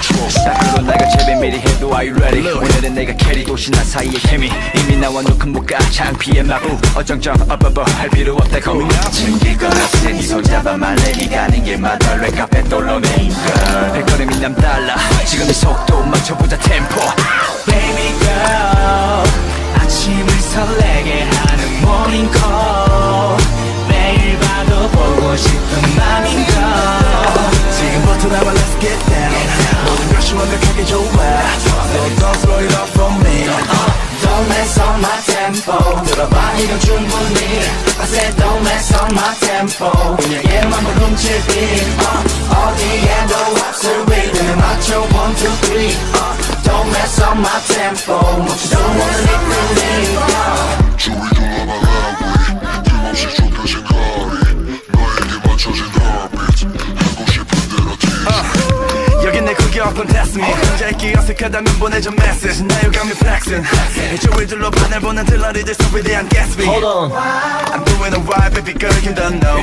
딱으로 내가 제배 미리 해도 Are you ready? 오늘은 내가 캐리 도시 나 사이의 케미 이미 나와 놓은 못가 창피해 마구. 어정쩡 어버버 할 필요 없다고 챙길 건 없으니 손잡아 말레니 가는 길마다 랩카페 돌로네 발걸음이 남달라. 지금 이 속도 맞춰보자 템포 Baby girl 아침을 설레게 하는 morning call. 매일 봐도 보고 싶은 맘인걸. 지금부터 나와 let's get down 모든 것이 완벽하게 좋아 So don't slow it up for me Don't mess up my tempo 들어봐 이건 충분히 I said don't mess up my tempo 그녀의 맘을 훔칠 beat uh, 오픈 test me 혼자 있기 어색하다면 보내줘 메시지 나 유감이 flexing 주위 둘러봐 날 보는 들러리들 속에 대한 Gatsby Hold on. I'm doing alright baby girl you don't know.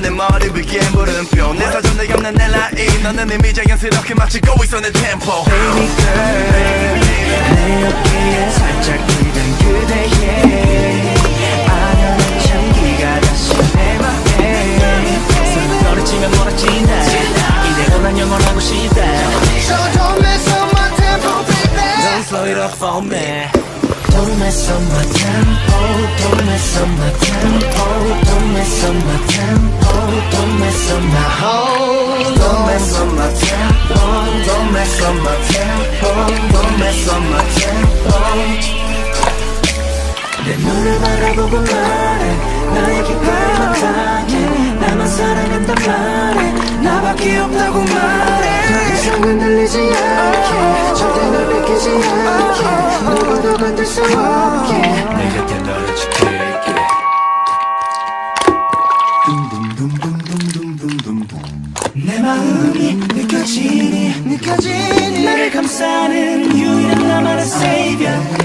내 머리 위에 물음표. 내 사전에 없는 내 라인. 너는 이미 자연스럽게 맞추고 있어 내 템포 Baby girl 내 어깨에 살짝 기댄 그대의 아련한 향기가 다시 내 맘에. 손을 떨어지면 멀어진다 이대로 난 영원하고 싶다 So don't mess up my tempo baby Don't slow it up for me Don't mess up my tempo Don't mess up my tempo Don't mess up my tempo Don't mess up my whole Don't mess up my tempo Don't mess up my tempo Don't mess up my tempo 내 눈을 바라보고 말해 나에게 발막하게 나만 사랑한단 말해 나밖에 없다고 말해 세상은 달리지 않게 절대 널 뺏기지 않게 누구도 만들 수 없게. 내 곁에 너를 지킬게. 내 마음이 느껴지니 느껴지니. 나를 감싸는 유일한 나만의 savior.